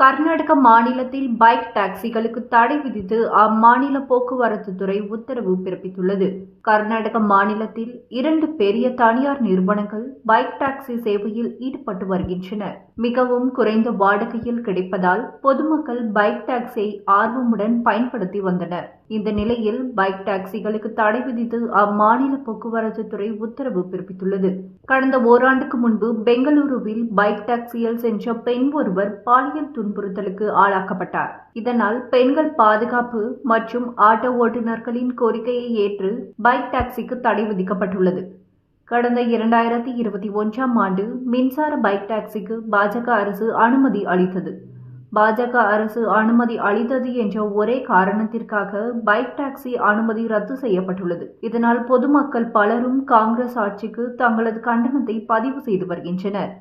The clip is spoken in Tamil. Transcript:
கர்நாடக மாநிலத்தில் பைக் டாக்ஸிகளுக்கு தடை விதித்து அம்மாநில போக்குவரத்து துறை உத்தரவு பிறப்பித்துள்ளது. கர்நாடக மாநிலத்தில் இரண்டு பெரிய தனியார் நிறுவனங்கள் பைக் டாக்ஸி சேவையில் ஈடுபட்டு வருகின்றன. மிகவும் குறைந்த வாடகையில் கிடைப்பதால் பொதுமக்கள் பைக் டாக்ஸியை ஆர்வமுடன் பயன்படுத்தி வந்தனர். இந்த நிலையில் பைக் டாக்ஸிகளுக்கு தடை விதித்து அம்மாநில போக்குவரத்து துறை உத்தரவு பிறப்பித்துள்ளது. கடந்த ஓராண்டுக்கு முன்பு பெங்களூருவில் பைக் டாக்ஸியில் சென்ற பெண் ஒருவர் பாலியல் துன்புறுத்தலுக்கு ஆளாக்கப்பட்டார். இதனால் பெண்கள் பாதுகாப்பு மற்றும் ஆட்டோ ஓட்டுநர்களின் கோரிக்கையை ஏற்று பைக் டாக்ஸிக்கு தடை விதிக்கப்பட்டுள்ளது. கடந்த இரண்டாயிரத்தி இருபத்தி ஒன்றாம் ஆண்டு மின்சார பைக் டாக்ஸிக்கு பாஜக அரசு அனுமதி அளித்தது. பாஜக அரசு அனுமதி அளித்தது என்ற ஒரே காரணத்திற்காக பைக் டாக்ஸி அனுமதி ரத்து செய்யப்பட்டுள்ளது. இதனால் பொதுமக்கள் பலரும் காங்கிரஸ் ஆட்சிக்கு தங்களது கண்டனத்தை பதிவு செய்து வருகின்றனர்.